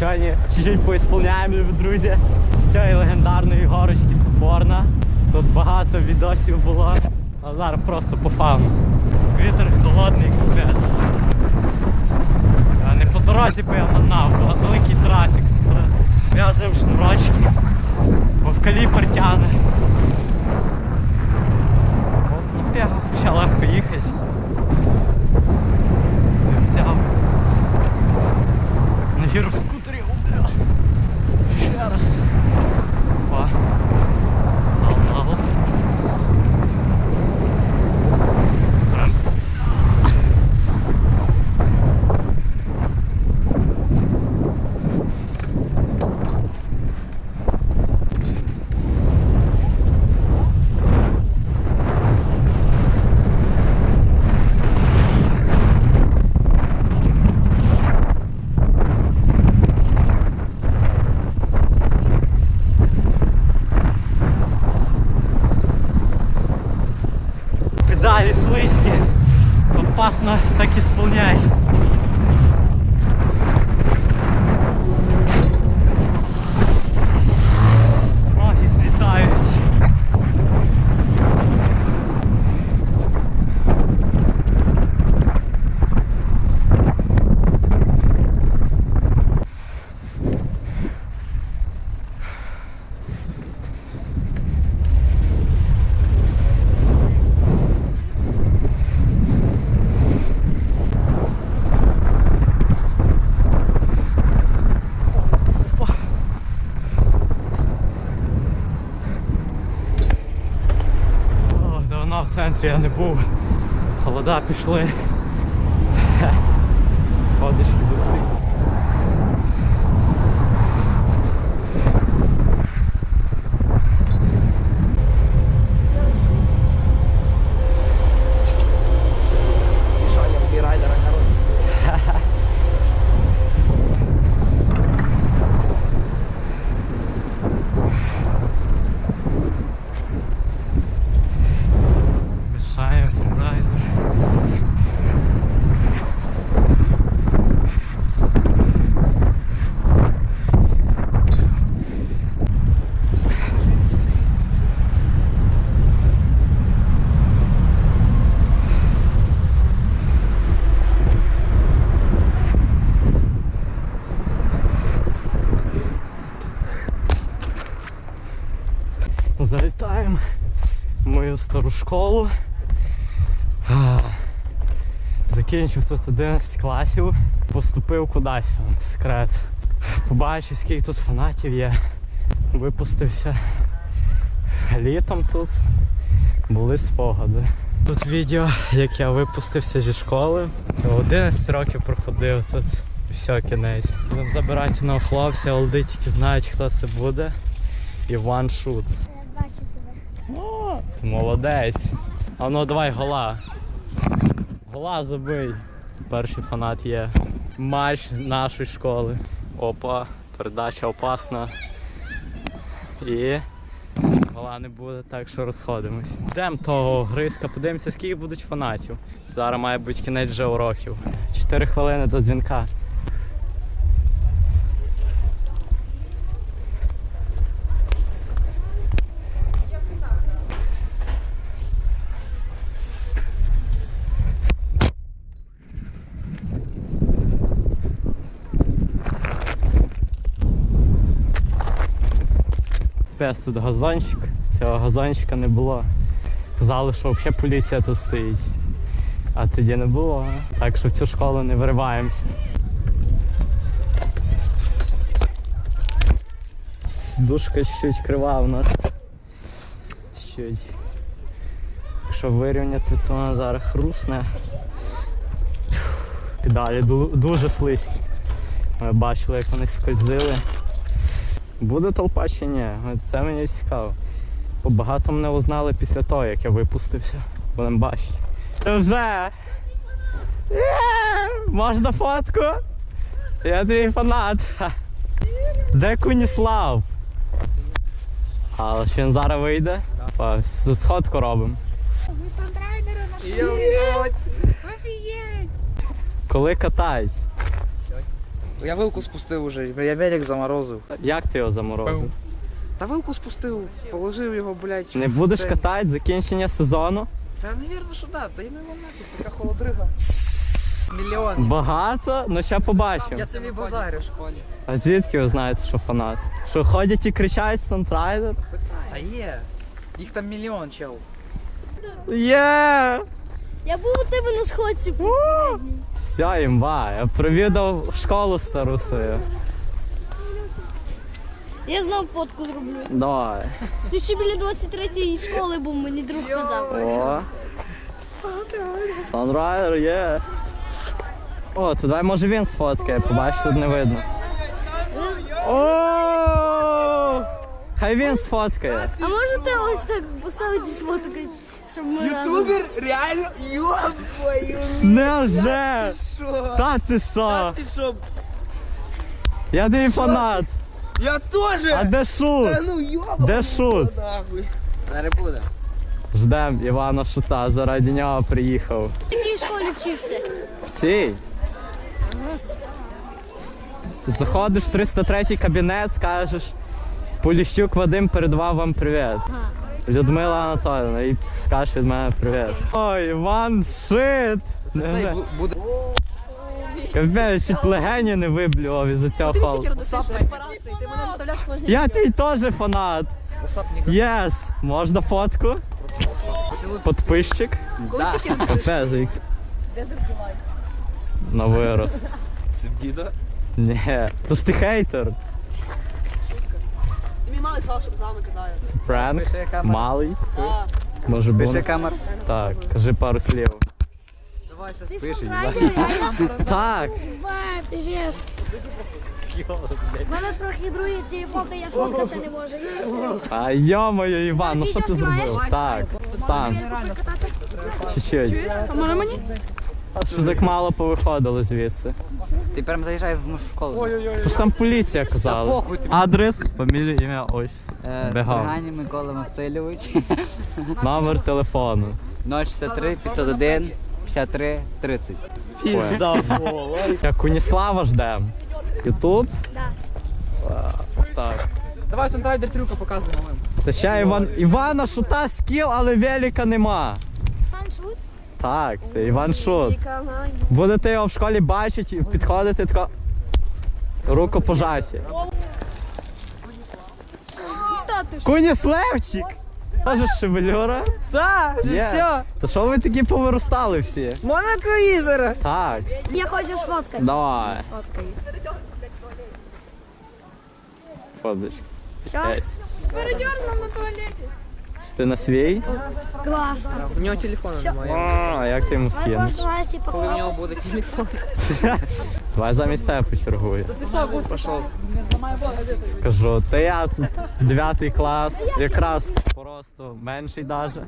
Сьогодні чуть-чуть поісполняємо, друзі. Цієї легендарної горочки Соборна. Тут багато відосів було. А зараз просто по фану. Вітер холодний, капець. Не по дорозі, бо я манав, бо великий трафік. В'язуємо шнурочки, бо в каліпер тягне. От ще легко їхати. Взяв. На гіроскутері, о, бля. Ще раз. Опа. Дал-дал. Прям. Педали слизькі. Опасно так исполнять. Ноги злітають. О, давно в центрі я не був. Стару школу. Закінчив тут 11 класів, поступив кудись, там, секрет. Побачив, скільки тут фанатів є. Випустився літом тут. Були спогади. Тут відео, як я випустився зі школи. 11 років проходив тут. Все, кінець. Будемо забирати одного хлопця, олди тільки знають, хто це буде. І one shoot. Бачу тебе. О, ти молодець. А ну давай гола. Гола забий. Перший фанат є. Матч нашої школи. Опа, передача опасна. І гола не буде, так що розходимось. Йдемо того гриска, подивимося, скільки будуть фанатів. Зараз має бути кінець вже уроків. Чотири хвилини до дзвінка. Пес тут газончик, цього газончика не було. Казали, що взагалі поліція тут стоїть. А тоді не було. Так що в цю школу не вириваємося. Душка чуть-чуть крива у нас. Чуть. Якщо вирівняти, то вона зараз хрусне. Педалі дуже слизькі. Ми бачили, як вони скользили. Буде толпа чи ні? Це мені цікаво. Бо багато мене узнали після того, як я випустився. Будемо бачити. Вже! Є! Можна фотку? Я твій фанат. Де Куніслав? А що він зараз вийде? С- Сходку робимо. Ми стандрайдери нашли. Я. Офігеть. Коли катають? Я вилку спустив уже, я велик заморозив. Як ти його заморозив? Та вилку спустив, положив його, блядь. Не будеш катати закінчення сезону? Та навірно, що да, та й не нафіг, така холодрига. Мільйон. Багато? Ну ще побачимо. Я це базарю в школі. А звідки ви знаєте, що фанат? Що ходять і кричать Стантрайдер? А є. Їх там мільйон, чел. Є! Я був у тебе на сходці. Все, імба, я провідав школу стару свою. Я знов фотку зроблю. Давай. Ти ще біля 23-ї школи був, мені друг казав. О. Санрайдер є. О, то давай може він сфоткає, побач, тут не видно. О! Хай він сфоткає. А можете ось так поставити сфоткати, щоб ми разом... реально, йоб твою Невже? Та ти що? Ти що? Я твій фанат. Я теж! А де шут? ну йоб! Де шут? Не буде. Ждем Івана Шута, заради нього приїхав. В якій школі вчився? В цій. Заходиш в 303 кабінет, скажеш, Поліщук Вадим передавав вам привіт. Людмила Анатоліївна, і скажеш від мене привіт. Ой, Іван шит! Цей буде. Капець, чуть легені не виблював із-за цього холоду. Я твій теж фанат. Єс, можна фотку? Подписчик? Капець. як- На вирост. Це в діда? Ні, то ж ти хейтер. Малий сказав, щоб з нами пранк. Камера. Малий. Так. Може бонус. камер. Так, кажи пару слів. Давай щось. Ти Так. Бай, привіт. Мене трохи другі ті фото, я фоткатися не можу. А йо-моє, Іван, ну що ти зробив? Так, стан. Чуть-чуть. А може мені? Що так мало повиходило звідси? Ти прям заїжджаєш в школу. То ж там поліція казала. Адрес, фамілія, ім'я, ось. Бегав. Микола Васильович. Номер телефону. 063 501 53 30. Як Куніслава ждем. Ютуб? Да. Так. Давай стантрайдер трюка показуй малим. Та ще Іван. Івана шута скіл, але велика нема. Так, це Іван Шут. Будете його в школі бачити, підходити тако. Руку пожаті. Куніслевчик! Тоже шевелюра? Так, Є. все. Та що ви такі повиростали всі? Можна круїзера. Так, Я хочу сфоткати. давай. Фоточка. Єсть. Передернув на туалеті. Це ти на свій? Класно. У нього телефону немає. А, як ти йому скинеш? Коли в нього буде телефон. Давай замість тебе почергую. Пішов. Скажу, та я тут 9 клас, якраз просто менший даже.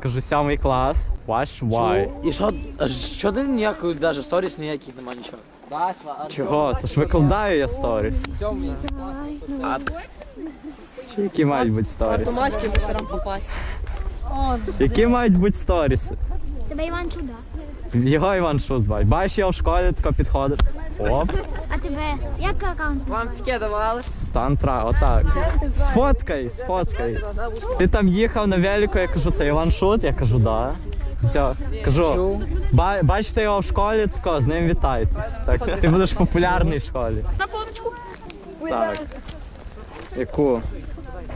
Скажу, 7 клас. Watch why. І що, а що ти ніякої даже сторіс ніяких нема нічого? Чого? То ж викладаю я сторіс. А Чи які мають бути сторіс? Масті мусорам попасти. Які мають бути сторіси? Тебе Іван Чуда. Його Іван Шу звати. Бачиш, я в школі тако підходиш. Оп, А тебе як аккаунт? Вам таке давали? стан тра, отак. Сфоткай, сфоткай. Ти там їхав на велику, я кажу, це Іван Шут, я кажу, да. Все, кажу, ба- бачите його в школі, тако, з ним вітайтесь. Так, ти будеш популярний в школі. На фоточку. Так. Яку?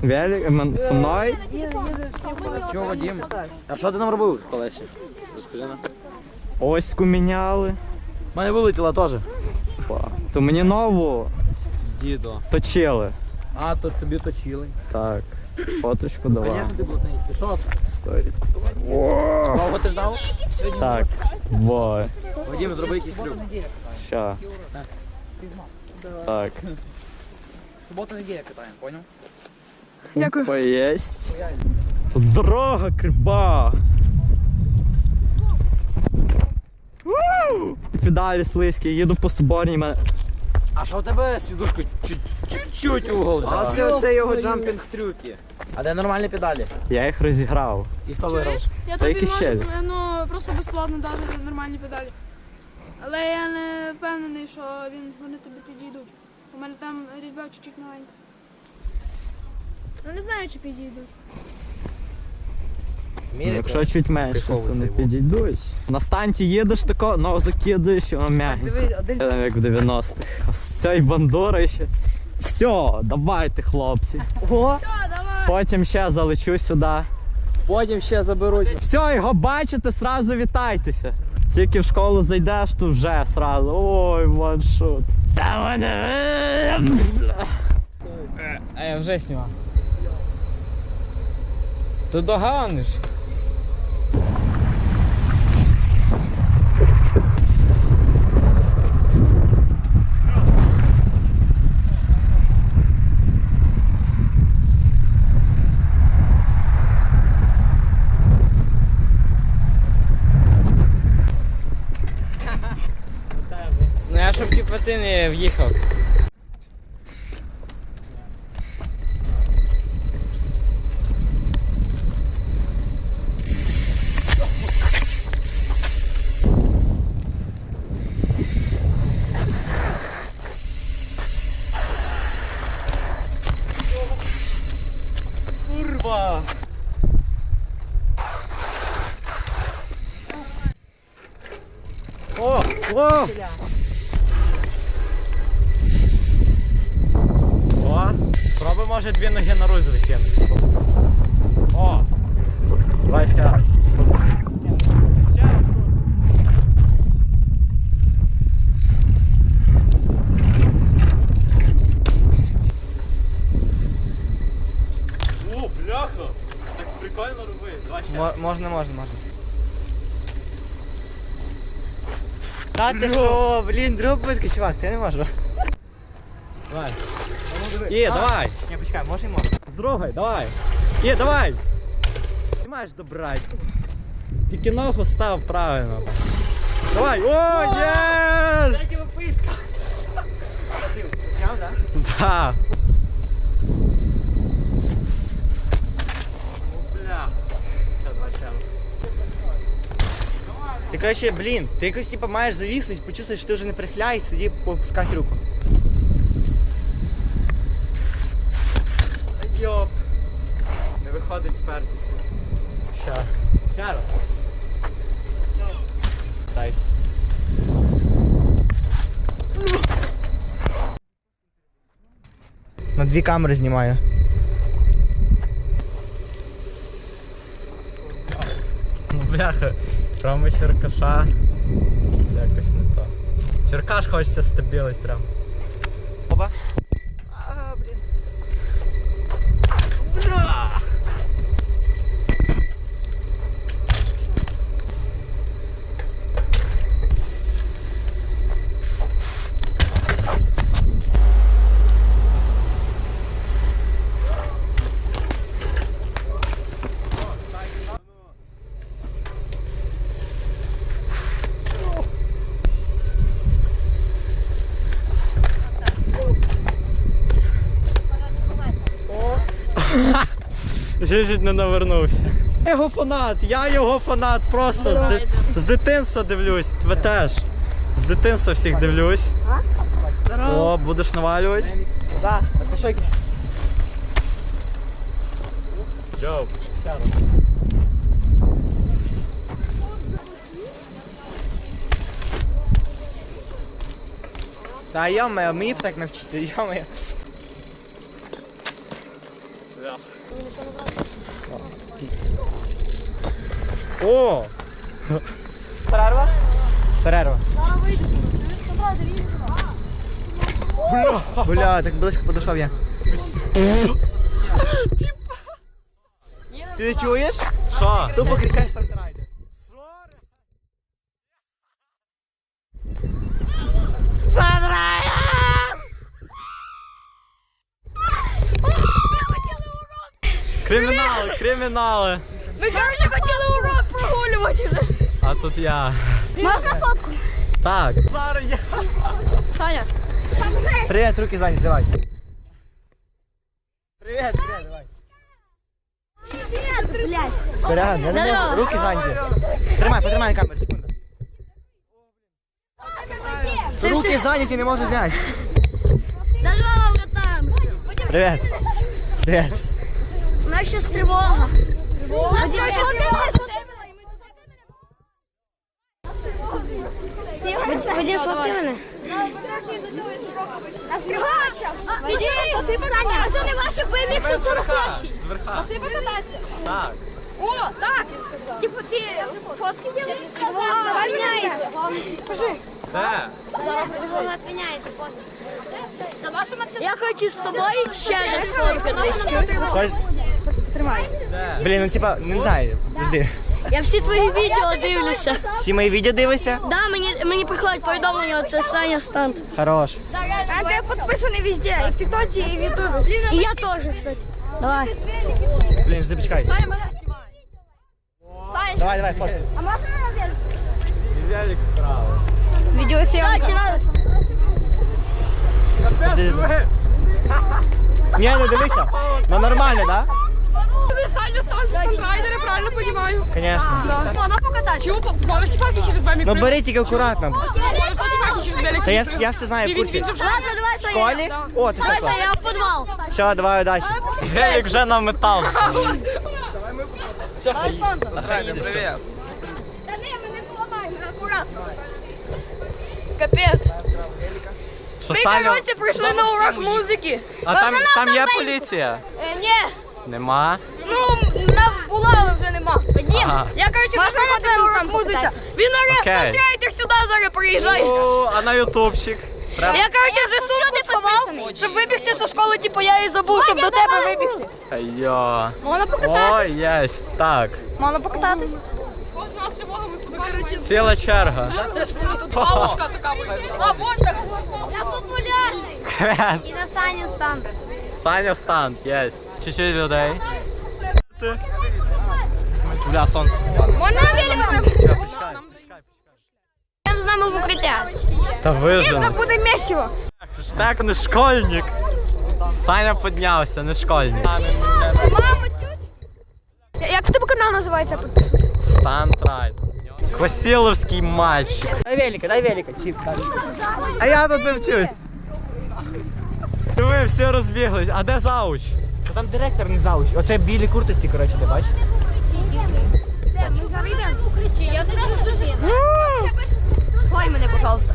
Велик? Ем, Зі мною? чого Вадим? А що ти нам робив колесі? Розкажи нам. Оську міняли. У мене вилетіла теж. Па. То мені нову Дідо. точили. А, то тобі точили. Так, фоточку давай. Звісно, ти блатний. Ти що? Стой. Довго ти ждав? Так, во, Вадим, зроби якийсь трюк. ща. Так. Субота неділя катаємо, поняв? Дякую. Тут дорога криба. Ву! Педалі слизькі, їду по соборній мене. А що у тебе сідушку чуть- чуть-чуть угол взяла? це оце його джампінг трюки. А де нормальні педалі? Я їх розіграв. І хто виграв? Я Та тобі які можу ну, просто безплатно дати нормальні педалі. Але я не впевнений, що він вони тобі підійдуть. підійдуть. У мене там різьба чуть-чуть маленька. Ну не знаю, чи підійдуть. Ну, Якщо чуть менше, то не підійдуть. На станті їдеш тако, ну закидуєш воно м'ягне. Диви, один Там як в 90-х. А З цієї бандори ще. Все, давайте, хлопці. Ого. Потім ще залечу сюди. Потім ще заберуть. Все, його бачите, сразу вітайтеся. Тільки в школу зайдеш, то вже сразу. Ой, ваншот. Та мене. А я вже знімав. Ти доганиш. Ну я щоб ті патини в'їхав. може, дві ноги на руль закинути. О! Давай ще раз. Ще раз. О, бляха! Так прикольно робити. Давай ще. Можна, можна, можна. Та ти що, блін, друг битки, чувак, я не можу. Давай. Є, давай. Почекай, може і можна. З другої, давай. Є, давай. Ти маєш добрати. Тільки ногу став правильно. Давай. О, єс! попитка. Ти зняв, так? Да. Бля. Ти коротше, блін, ти якось типу маєш завіснути, почувствувати, що ти вже не прихляй і сиді попускати руку. Не виходить спертися. Ще. Ще раз. Дайся. На дві камери знімаю. Ну бляха, кроме черкаша якось не то. Черкаш хочеться стабілить прям. Опа. А, блін. Чуть не навернувся. Я його фанат, я його фанат просто з, ди- з дитинства дивлюсь, ви теж. З дитинства всіх дивлюсь. О, будеш навалювати? Да, а це? Йоу. Та йоме, вмів так навчитися, йоме. О! Перерва? Перерва. Різні. Бля, так близько подійшов я. Ти чуєш? Що? Тупо кричай Сантрайдер. Кримінали, кримінали. Ви коротше хотіли урок прогулювати вже. А тут я. Можна фотку? Так. Зараз я. Саня, Привіт, руки зайняті, давай. Привіт, привіт, давай. Блядь. Сорян, я не можу, руки зайняті. Тримай, потримай камеру, секунду. це Руки все. зайняті, не можу зняти. Здорово, братан! Привіт. Привіт. Нас ще тривога. Вадим, сфоткай мене. Саня, а це не що це розклащі. Спасибо кататися. Так. О, так. Типу, ти фотки ділиш? Давай міняється. Де? Вона міняється фотки. Я хочу з тобою ще раз фоткатись. Щось? Тримай. Блін, ну типа, не знаю. Жди. Я всі твої відео дивлюся. Всі мої відео дивишся? Да, мені, мені приходять повідомлення, це Саня Стант. Хорош. А ти підписаний везде, і в Тіктоці, і в Ютубі. І я теж, кстати. Давай. Блін, жди, почекай. Давай, давай, фото. А можна на велик? Велик вправо. Відеосйомка. Жди, жди. Ні, не дивися. Ну нормально, да? Саня став стандрайдери, правильно розумію? Звісно. Вона покатати. Чого? Можеш тіпати через бамі? Ну бери тільки акуратно. Можеш тіпати через велик. Та я, я все знаю в курсі. Він же вже Ладно, давай, В Саня. школі? О, це Давай, все. Саня, в підвал. Все, давай, удачі. Велик вже на метал. Привіт. Та ні, ми не поламаємо, акуратно. Капець. Що Ми, Саня? коротше, прийшли на урок музики. А там, там є поліція? Е, ні, Нема. Ну, на була, але вже нема. Вадим, Ага. я, коротше, Можна на твоєму урок там Він арест Окей. сюди зараз приїжджай. О, а на ютубчик? Я, коротше, вже сумку сховав, щоб вибігти зі школи, типу, я її забув, щоб до тебе вибігти. Йо. Можна О, покататись? єсть, так. Можна покататись? Ціла черга. Це ж тут бабушка така А, вон так. Я популярний. І на Саню Стант. Саня станд, єсть. Чуть-чуть людей. Бля, сонце. Можна? Йдемо з нами в укриття. Та вижив. Буде місиво. Так, не школьник. Саня піднявся, не школьник. Як в тебе канал називається? Станд райд. Квасиловський мальчик. Дай велика, дай велика. Чіп. А я тут не вчусь. Диви, всі розбіглись. А де зауч? Та Там директор не зауч. Оце білі куртиці, коротше, ти бачиш? Ми зараз йдемо в. Я не розумію. Сховай мене, пожалуйста.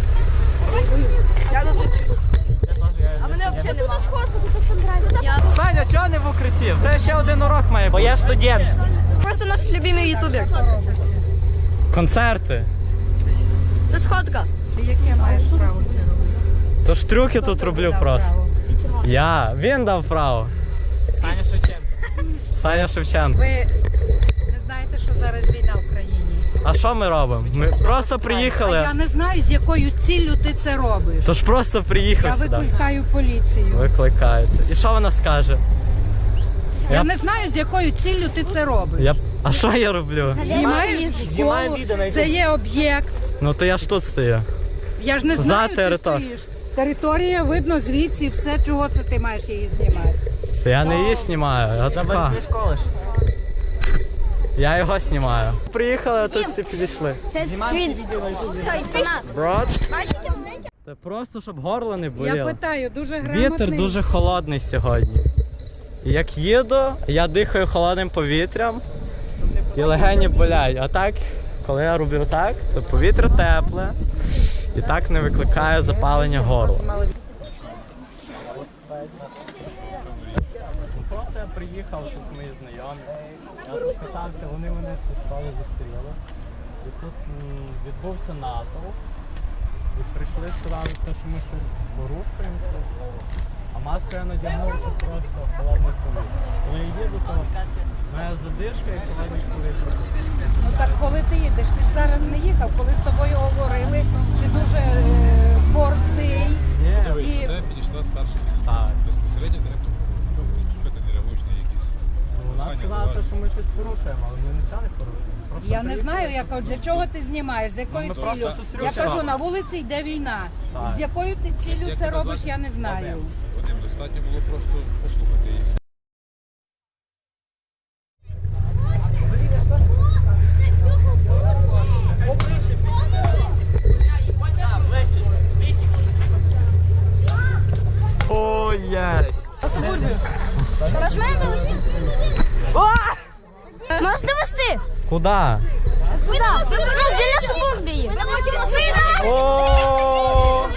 Я тут не вчусь. А мене взагалі нема. Саня, чого не в укритті? В тебе ще один урок має Бо я студент. Просто наш любимий ютубер. Концерти. Це сходка. Ти яке маєш право це робити? Тож трюки тут роблю просто. Я. Він дав право. Саня Шевченко. Саня Шевченко. Ви не знаєте, що зараз війна в країні. А що ми робимо? Ми просто А приїхали. я не знаю, з якою ціллю ти це робиш. Тож просто Я сюди. викликаю поліцію. Викликаєте. І що вона скаже? Я не знаю, з якою ціллю ти це робиш. Я... А що я роблю? Знімаєш школу, це є об'єкт. Ну то я ж тут стою. Я ж не За знаю, ти стоїш. Територія видно звідси, все, чого це ти маєш її знімати. То я не її знімаю, а така. Я його знімаю. Приїхали, а тут всі підійшли. Це твій цей фанат. Брат. Та просто щоб горло не Я питаю, дуже грамотний. Вітер дуже холодний сьогодні. Як їду, я дихаю холодним повітрям і легені болять. А так, коли я роблю так, то повітря тепле і так не викликає запалення горла. Просто приїхав, тут мої знайомі. Я тут вони мене школи зустріли. І тут відбувся натовп. І прийшли сказали, що ми щось порушуємо. А маску я надягнув то просто холодний совіт. Коли я їду, то моя задишка і холодний повітря. Ну так коли ти їдеш, ти ж зараз не їхав, коли з тобою говорили, ти дуже е, борзий. Ні, І підійшла старша так. безпосередньо директор. Що ти не реагуєш на якісь? Вона сказала, те, що ми щось порушуємо, але ми нічого не порушуємо. Просто я не знаю, я кажу, для чого ти знімаєш, з якою ми ціллю. Я кажу, на вулиці йде війна. З якою ти ціллю це робиш, я не знаю. Вадим, достатньо було просто послухати довести? Куда? Туди. Ну, біля субурбії. О,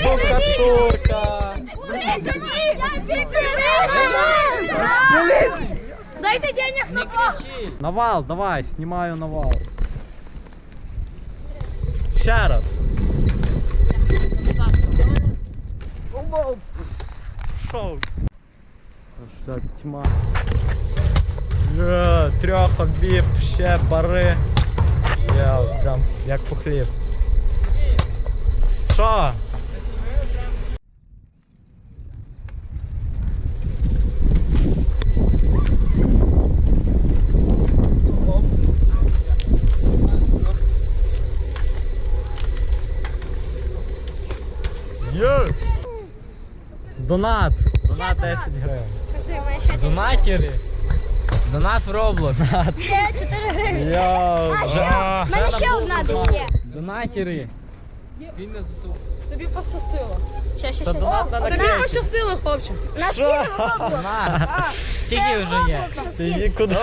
штукатурка. Дайте денег на бог. Навал, давай, снимаю навал. Ще раз. Шоу. Аж та тьма. Є, трьоха, біп, ще бари. Я прям як по хліб. Що? Донат! Донат 10 гривень. Донатери. Донат в Роблокс. Йоу! У мене ще одна десь є. Донатери. Тобі пощастило. Ще, ще, Це ще. на наклейки. пощастило, хлопче. Наскільки Донат. Скільки вже є? Її куди?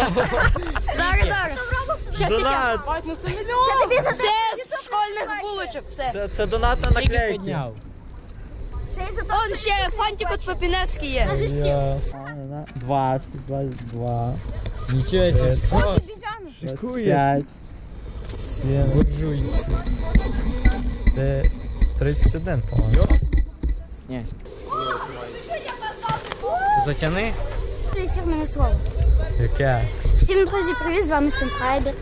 Зараз, зараз. Ще, ще, ще. Донат! Це тобі за те. Це з школьних булочок, все. Це, це донат на Скільки наклейки. підняв? Це. Он ще фантик от Попіневський є. Я... 20, 22, Нічого себе. Що? 25, 7, Буржуйці. Ти 31, по-моєму. Ні. Затяни. Твоє фірмене слово. Яке? Всім друзі, привіт, з вами Стентрайдер.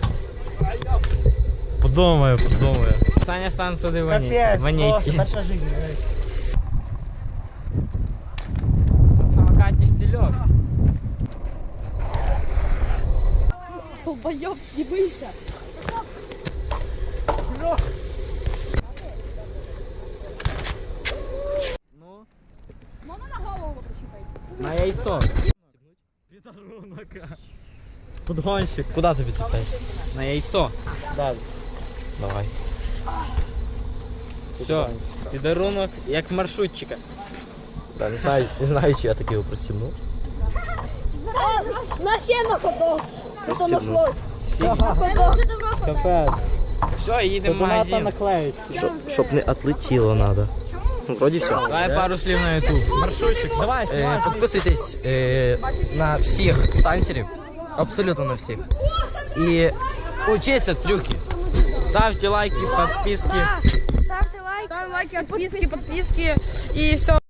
Подумаю, подумаю. Саня стан сюди вані. Ванійки. На самокаті Долбойоб, з'їбися. На голову причепити. На яйцо. Подгонщик. Куди тобі цепляєш? На яйцо. Далі. Давай. Все. Підарунок, як в маршрутчика. Не знаю, не знаю, чи я такий його пристібну. На ще на ходок. Пристібну. Капець. Все, їдемо в Донат на магазин. наклейки. Щоб не отлетіло надо. Ну, вроді все. Давай пару слів на ютуб. Маршрутчик, давай, Е, знімай. Підписуйтесь е, на всіх станцерів. Абсолютно на всіх. І Учиться трюки. Ставте лайки, підписки. Ставте лайк. Ставим лайки, підписки, підписки і все.